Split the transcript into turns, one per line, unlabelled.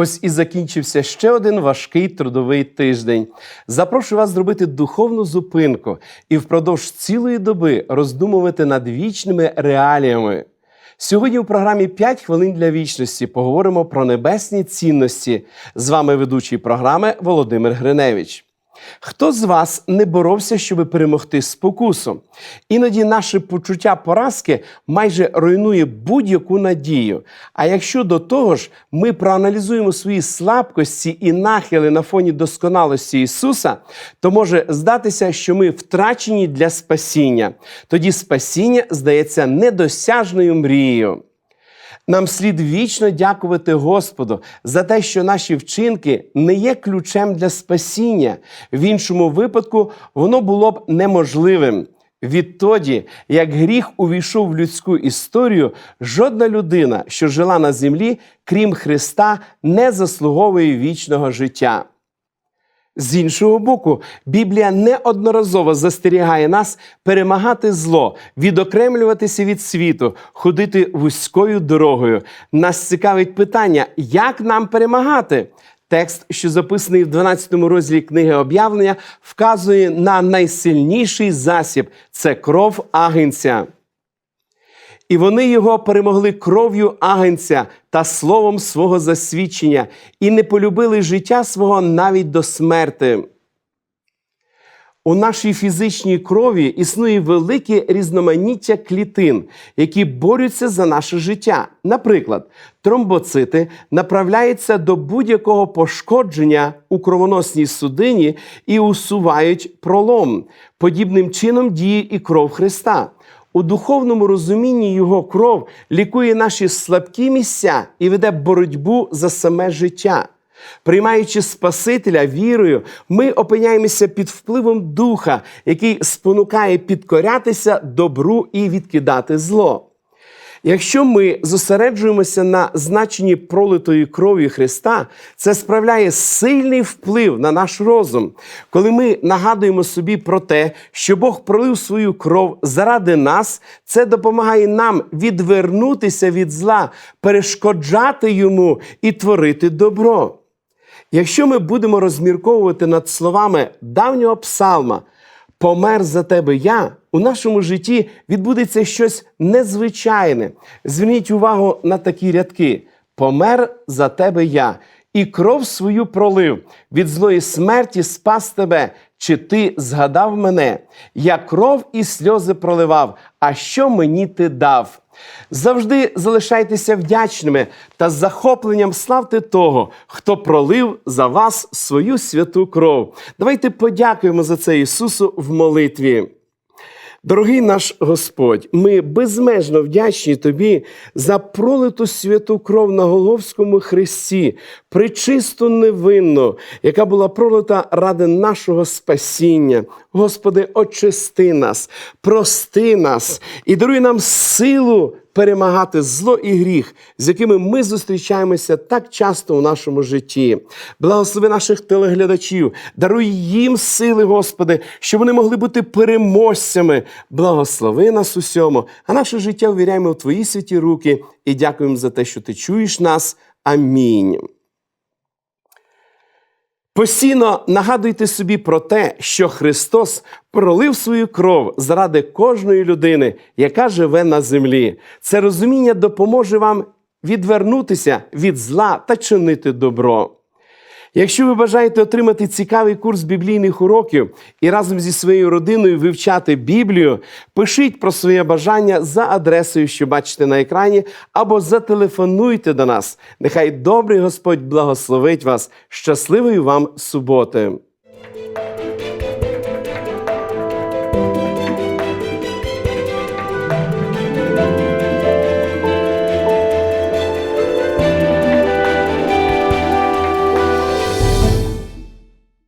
Ось і закінчився ще один важкий трудовий тиждень. Запрошую вас зробити духовну зупинку і впродовж цілої доби роздумувати над вічними реаліями. Сьогодні у програмі «5 хвилин для вічності поговоримо про небесні цінності. З вами ведучий програми Володимир Гриневич. Хто з вас не боровся, щоб перемогти спокусу? Іноді наше почуття поразки майже руйнує будь-яку надію. А якщо до того ж ми проаналізуємо свої слабкості і нахили на фоні досконалості Ісуса, то може здатися, що ми втрачені для спасіння. Тоді спасіння здається недосяжною мрією. Нам слід вічно дякувати Господу за те, що наші вчинки не є ключем для спасіння. В іншому випадку воно було б неможливим. Відтоді, як гріх увійшов в людську історію, жодна людина, що жила на землі, крім Христа, не заслуговує вічного життя. З іншого боку, Біблія неодноразово застерігає нас перемагати зло, відокремлюватися від світу, ходити вузькою дорогою. Нас цікавить питання, як нам перемагати? Текст, що записаний в 12 розділі книги об'явлення, вказує на найсильніший засіб це кров агенця. І вони його перемогли кров'ю агенця та словом свого засвідчення, і не полюбили життя свого навіть до смерти. У нашій фізичній крові існує велике різноманіття клітин, які борються за наше життя. Наприклад, тромбоцити направляються до будь-якого пошкодження у кровоносній судині і усувають пролом. Подібним чином діє і кров Христа. У духовному розумінні його кров лікує наші слабкі місця і веде боротьбу за саме життя. Приймаючи Спасителя вірою, ми опиняємося під впливом Духа, який спонукає підкорятися добру і відкидати зло. Якщо ми зосереджуємося на значенні пролитої крові Христа, це справляє сильний вплив на наш розум, коли ми нагадуємо собі про те, що Бог пролив свою кров заради нас, це допомагає нам відвернутися від зла, перешкоджати йому і творити добро. Якщо ми будемо розмірковувати над словами давнього псалма, помер за тебе я, у нашому житті відбудеться щось незвичайне. Зверніть увагу на такі рядки: помер за тебе я, і кров свою пролив, від злої смерті спас тебе. Чи ти згадав мене? Я кров і сльози проливав, а що мені ти дав? Завжди залишайтеся вдячними та захопленням славте того, хто пролив за вас свою святу кров. Давайте подякуємо за це Ісусу в молитві. Дорогий наш Господь, ми безмежно вдячні Тобі за пролиту святу кров на Головському Христі, причисту невинну, яка була пролита ради нашого спасіння. Господи, очисти нас, прости нас і даруй нам силу перемагати зло і гріх, з якими ми зустрічаємося так часто у нашому житті. Благослови наших телеглядачів, даруй їм сили, Господи, щоб вони могли бути переможцями. Благослови нас усьому, а наше життя ввіряємо в Твої святі руки і дякуємо за те, що Ти чуєш нас. Амінь. Постійно нагадуйте собі про те, що Христос пролив свою кров заради кожної людини, яка живе на землі. Це розуміння допоможе вам відвернутися від зла та чинити добро. Якщо ви бажаєте отримати цікавий курс біблійних уроків і разом зі своєю родиною вивчати Біблію, пишіть про своє бажання за адресою, що бачите на екрані, або зателефонуйте до нас. Нехай добрий Господь благословить вас. Щасливої вам суботи!